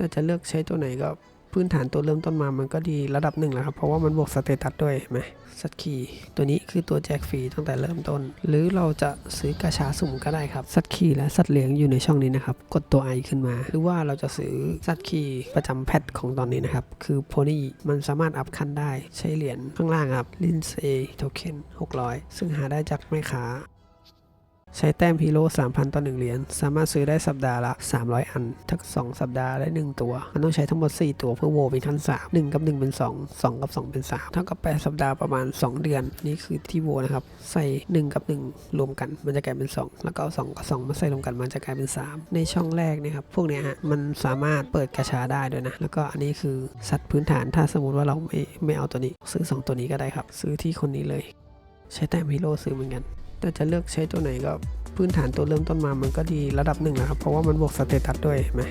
แต่จะเลือกใช้ตัวไหนก็พื้นฐานตัวเริ่มต้นมามันก็ดีระดับหนึ่งแล้วครับ เพราะว่ามันบวกสเตตัสด้วยเห็นไหมสัตคีตัวนี้คือตัวแจกฟรีตั้งแต่เริ่มต้น หรือเราจะซื้อกระชาสุ่มก็ได้ครับ สัตคีและสัตว์เลี้ยงอยู่ในช่องนี้นะครับ กดตัวไอขึ้นมา หรือว่าเราจะซื้อสัตคีประจำแพทของตอนนี้นะครับ คือโพนี่มันสามารถอัพขั้นได้ใช้เหรียญข้างล่างครับลินเซโทเค็น600 ซึ่งหาได้จากแม่ค้า ใช้แต้มฮีโร่3,000 ต่อ 1 เหรียญ สามารถซื้อได้สัปดาห์ละ 300 อัน ทั้ง 2 สัปดาห์ได้ 1 ตัว มันต้องใช้ทั้งหมด 4 ตัวเพื่อโวเป็นขั้น3 1 กับ 1 เป็น 2 2 กับ 2 เป็น 3 เท่ากับ 8 สัปดาห์ประมาณ 2 เดือน นี่คือที่โวนะครับ ใส่ 1 กับ 1 รวมกัน มันจะกลายเป็น 2 แล้วก็เอา2กับ 2 มาใส่รวมกัน มันจะกลายเป็น 3 ในช่องแรกเนี่ยครับ พวกเนี้ยฮะ มันสามารถเปิดกระชาได้ด้วยนะ แล้วก็อันนี้คือสัตว์พื้นฐาน ถ้าสมมติว่าเราไม่ไม่เอาตัวนี้ ซื้อ 2 ตัวนี้ก็ได้ครับ ซื้อที่คนนี้เลย ใช้แต้มฮีโร่ซื้อเหมือนกัน แต่จะเลือกใช้ตัวไหนก็พื้นฐานตัวเริ่มต้นมามันก็ดีระดับหนึ่งนะครับ เพราะว่ามันบวกสเตตัสด้วยเห็นไหม